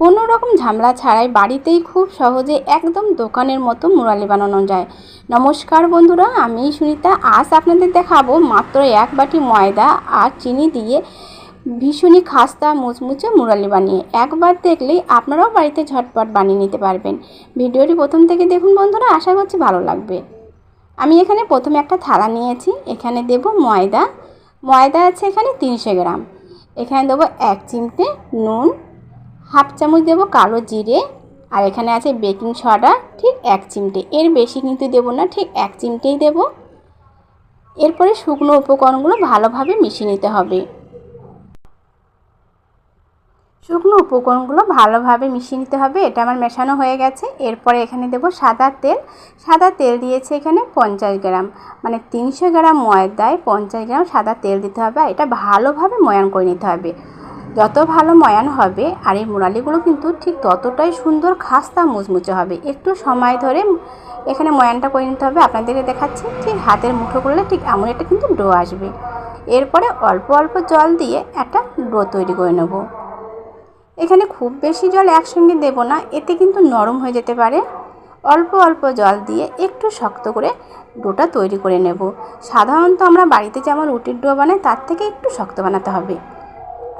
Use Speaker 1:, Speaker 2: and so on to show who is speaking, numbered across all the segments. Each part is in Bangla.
Speaker 1: কোনো রকম ঝামেলা ছাড়াই বাড়িতেই খুব সহজে একদম দোকানের মতো মুরালি বানানো যায়। নমস্কার বন্ধুরা, আমি সুনিতা। আজ আপনাদের দেখাবো মাত্র এক বাটি ময়দা আর চিনি দিয়ে ভীষণই খাস্তা মুচমুচে মুরালি বানিয়ে। একবার দেখলেই আপনারাও বাড়িতে ঝটপট বানিয়ে নিতে পারবেন। ভিডিওটি প্রথম থেকে দেখুন বন্ধুরা, আশা করছি ভালো লাগবে। আমি এখানে প্রথমে একটা থালা নিয়েছি, এখানে দেব ময়দা। ময়দা আছে এখানে তিনশো গ্রাম। এখানে দেবো এক চিমটে নুন হাফ চামচ দেবো কালো জিরে, আর এখানে আছে বেকিং সোডা, ঠিক এক চিমটে। এর বেশি কিন্তু দেবো না, ঠিক এক চিমটেই দেব। এরপরে শুকনো উপকরণগুলো ভালোভাবে মিশিয়ে নিতে হবে। শুকনো উপকরণগুলো ভালোভাবে মিশিয়ে নিতে হবে, এটা আমার মেশানো হয়ে গেছে। এরপরে এখানে দেব সাদা তেল। সাদা তেল দিয়েছে এখানে পঞ্চাশ গ্রাম। মানে তিনশো গ্রাম ময়দায় পঞ্চাশ গ্রাম সাদা তেল দিতে হবে এটা ভালোভাবে ময়ান করে নিতে হবে। যত ভালো ময়ান হবে, আর এই মুরালিগুলো কিন্তু ঠিক ততটাই সুন্দর খাস্তা মুচমুচে হবে। একটু সময় ধরে এখানে ময়ানটা করে নিতে হবে, আপনাদেরকে দেখাচ্ছি। ঠিক হাতের মুঠো করলে ঠিক এমন একটা কিন্তু ডো আসবে। এরপরে অল্প অল্প জল দিয়ে একটা ডো তৈরি করে নেব। এখানে খুব বেশি জল একসঙ্গে দেব না, এতে কিন্তু নরম হয়ে যেতে পারে। অল্প অল্প জল দিয়ে একটু শক্ত করে ডোটা তৈরি করে নেব। সাধারণত আমরা বাড়িতে যেমন রুটির ডো বানাই, তার থেকে একটু শক্ত বানাতে হবে।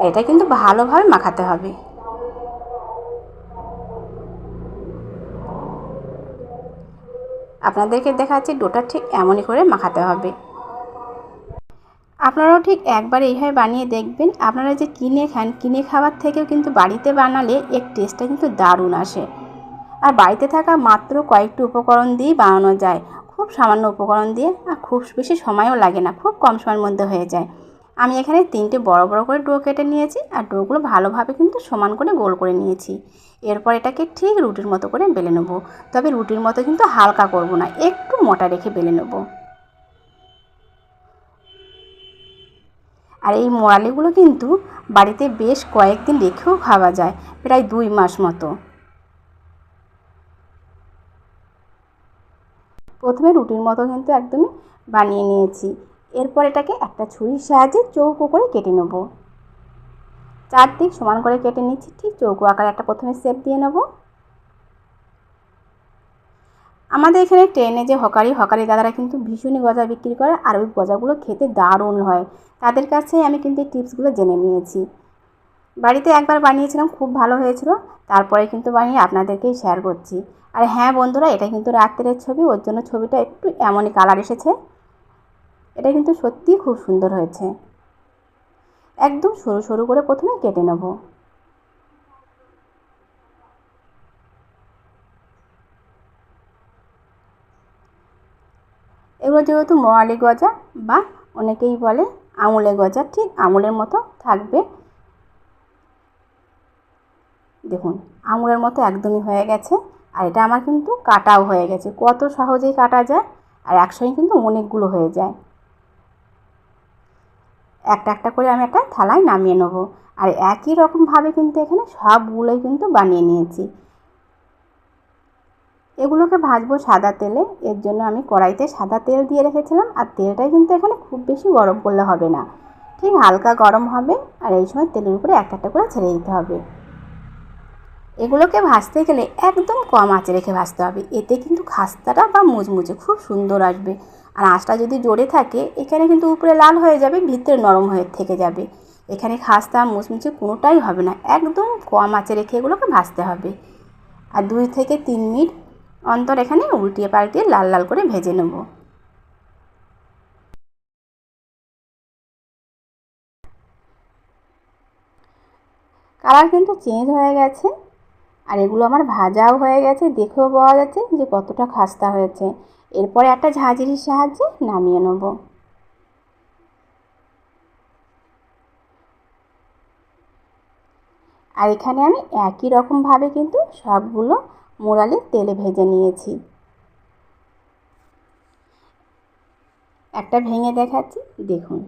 Speaker 1: এটা কিন্তু ভালোভাবে মাখাতে হবে। আপনাদেরকে দেখাচ্ছি ডোটা ঠিক এমনই করে মাখাতে হবে। আপনারাও ঠিক একবার এইভাবে বানিয়ে দেখবেন। আপনারা যে কিনে খান, কিনে খাবার থেকেও কিন্তু বাড়িতে বানালে এর টেস্টটা কিন্তু দারুণ আসে। আর বাড়িতে থাকা মাত্র কয়েকটি উপকরণ দিয়েই বানানো যায়। খুব সামান্য উপকরণ দিয়ে আর খুব বেশি সময়ও লাগে না, খুব কম সময়ের মধ্যে হয়ে যায়। আমি এখানে তিনটে বড় বড় করে ডো কেটে নিয়েছি, আর ডোগুলো ভালোভাবে কিন্তু সমান করে গোল করে নিয়েছি। এরপর এটাকে ঠিক রুটির মতো করে বেলে নেব। তবে রুটির মতো কিন্তু হালকা করব না, একটু মোটা রেখে বেলে নেব। আর এই মোয়ালিগুলো কিন্তু বাড়িতে বেশ কয়েকদিন রেখেও খাওয়া যায়, প্রায় দুই মাস মতো। প্রথমে রুটির মতো কিন্তু একদমই বানিয়ে নিয়েছি। এরপর এটাকে একটা ছুরির সাহায্যে চৌকো করে কেটে নেব। চারদিক সমান করে কেটে নিচ্ছি, ঠিক চৌকো আকারে একটা প্রথমে শেপ দিয়ে নেব। আমাদের এখানে ট্রেনে যে হকারি হকারি দাদারা কিন্তু ভীষণই গজা বিক্রি করে আর ওই গজাগুলো খেতে দারুণ হয়। তাদের কাছে আমি কিন্তু এই টিপসগুলো জেনে নিয়েছি। বাড়িতে একবার বানিয়েছিলাম, খুব ভালো হয়েছিল। তারপরে কিন্তু বানিয়ে আপনাদেরকেই শেয়ার করছি। আর হ্যাঁ বন্ধুরা, এটা কিন্তু রাত্রের ছবি, ওর জন্য ছবিটা একটু এমনই কালার এসেছে। এটা কিন্তু সত্যিই খুব সুন্দর হয়েছে। একদম সরু সরু করে প্রথমে কেটে নেব। এগুলো যেহেতু মোয়ালি গজা বা অনেকেই বলে আঙুলে গজা, ঠিক আঙুলের মতো থাকবে। দেখুন আঙুলের মতো একদমই হয়ে গেছে। আর এটা আমার কিন্তু কাটাও হয়ে গেছে। কত সহজেই কাটা যায় আর একসঙ্গে কিন্তু অনেকগুলো হয়ে যায়। একটা একটা করে আমি একটা থালায় নামিয়ে নেব। আর একই রকমভাবে কিন্তু এখানে সবগুলোই কিন্তু বানিয়ে নিয়েছি। এগুলোকে ভাজবো সাদা তেলে। এর জন্য আমি কড়াইতে সাদা তেল দিয়ে রেখেছিলাম। আর তেলটাই কিন্তু এখানে খুব বেশি গরম করলে হবে না। ঠিক হালকা গরম হবে। আর এই সময় তেলের উপরে একটা একটা করে ছেড়ে দিতে হবে। এগুলোকে ভাজতে গেলে একদম কম আঁচে রেখে ভাজতে হবে। এতে কিন্তু খাস্তাটা বা মুচমুচে খুব সুন্দর আসবে। আর আঁচটা যদি জোরে থাকে, এখানে কিন্তু উপরে লাল হয়ে যাবে, ভিতরে নরম হয়ে থেকে যাবে। এখানে খাস্তা মুচমুচে কোনোটাই হবে না, একদম কম আঁচে রেখে এগুলোকে ভাজতে হবে। আর দুই থেকে তিন মিনিট অন্তর এখানে উল্টিয়ে পাল্টিয়ে লাল লাল করে ভেজে নেব। কালার কিন্তু চেঞ্জ হয়ে গেছে। আর এগুলো আমার ভাজাও হয়ে গেছে, দেখেও পাওয়া যাচ্ছে যে কতটা খাস্তা হয়েছে। এরপরে একটা ঝাঁঝরির সাহায্যে নামিয়ে নেব। আর এখানে আমি একই রকমভাবে কিন্তু সবগুলো মোড়ালে তেলে ভেজে নিয়েছি। একটা ভেঙে দেখাচ্ছি, দেখুন।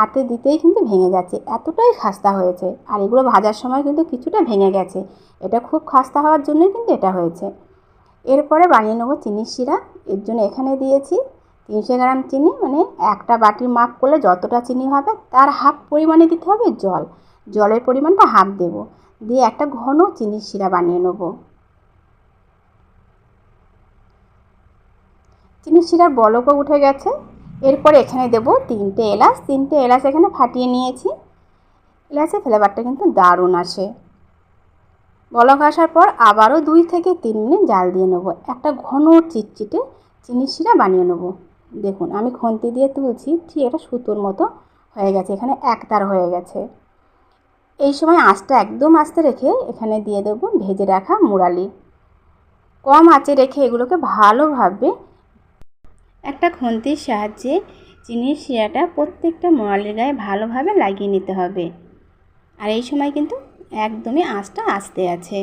Speaker 1: হাতে দিতেই কিন্তু ভেঙে যাচ্ছে। এতটাই খাস্তা হয়েছে। আর এগুলো ভাজার সময় কিন্তু কিছুটা ভেঙে গেছে। এটা খুব খাস্তা হওয়ার জন্যই কিন্তু এটা হয়েছে। এরপরে বানিয়ে নেব চিনির শিরা। এর জন্য এখানে দিয়েছি তিনশো গ্রাম চিনি। মানে একটা বাটির মাপ করলে যতটা চিনি হবে, তার হাফ পরিমাণে দিতে হবে জল। জলের পরিমাণটা হাফ দেব। দিয়ে একটা ঘন চিনির শিরা বানিয়ে নেব। চিনির শিরার বলকও উঠে গেছে। এরপর এখানে দেব তিনটে এলাচ। তিনটে এলাচ এখানে ফাটিয়ে নিয়েছি। এলাচের ফ্লেভারটা কিন্তু দারুণ আসে। বলক আসার পর আবারও দুই থেকে তিন মিনিট জাল দিয়ে নেব। একটা ঘন চিটচিটে চিনির শিরা বানিয়ে নেব। দেখুন, আমি খন্তি দিয়ে তুলছি, ঠিক এটা সুতোর মতো হয়ে গেছে। এখানে একতার হয়ে গেছে। এই সময় আঁচটা একদম আস্তে রেখে এখানে দিয়ে দেবো ভেজে রাখা মুরালি। কম আঁচে রেখে এগুলোকে ভালোভাবে একটা খন্তির সাহায্যে চিনির শিরাটা প্রত্যেকটা মোয়ালের গায়ে ভালোভাবে লাগিয়ে নিতে হবে। আর এই সময় কিন্তু একদমই আঁচটা আস্তে আছে।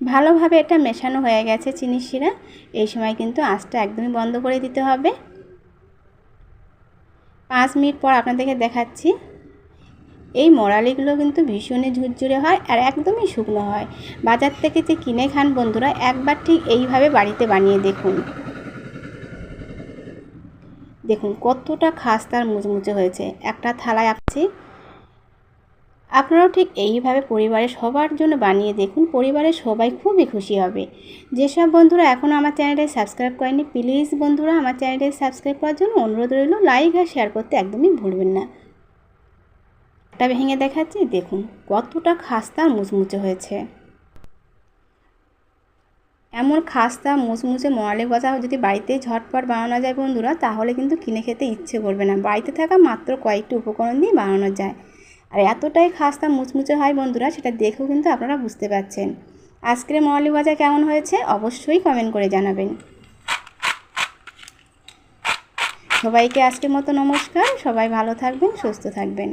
Speaker 1: ভালোভাবে এটা মেশানো হয়ে গেছে চিনির শিরা। এই সময় কিন্তু আঁচটা একদমই বন্ধ করে দিতে হবে। পাঁচ মিনিট পর আপনাদেরকে দেখাচ্ছি। এই মরালিগুলো কিন্তু ভীষণই ঝুরঝুরে হয় আর একদমই শুকনো হয়। বাজার থেকে যে কিনে খান বন্ধুরা, একবার ঠিক এইভাবে বাড়িতে বানিয়ে দেখুন। দেখুন, কতটা খাস্তার মুচমুচে হয়েছে। একটা থালায় আপছি আপনারাও ঠিক এইভাবে পরিবারের সবার জন্য বানিয়ে দেখুন। পরিবারের সবাই খুবই খুশি হবে। যেসব বন্ধুরা এখনও আমার চ্যানেলটি সাবস্ক্রাইব করেনি প্লিজ বন্ধুরা আমার চ্যানেলটি সাবস্ক্রাইব করার জন্য অনুরোধ রইল, লাইক আর শেয়ার করতে একদমই ভুলবেন না। একটা ভেঙে দেখাচ্ছি, দেখুন কতটা খাস্তা মুচমুচে হয়েছে। এমন খাস্তা মুচমুচে মোয়ালি গজা যদি বাড়িতে ঝটপট বানানো যায় বন্ধুরা, তাহলে কিন্তু কিনে খেতে ইচ্ছে করবে না। বাড়িতে থাকা মাত্র কয়েকটি উপকরণ দিয়ে বানানো যায়। আর এতটাই খাস্তা মুচমুচে হয় বন্ধুরা, সেটা দেখেও কিন্তু আপনারা বুঝতে পারছেন। আজকের মোয়ালি ভাজা কেমন হয়েছে, অবশ্যই কমেন্ট করে জানাবেন। সবাইকে আজকের মতো নমস্কার, সবাই ভালো থাকবেন, সুস্থ থাকবেন।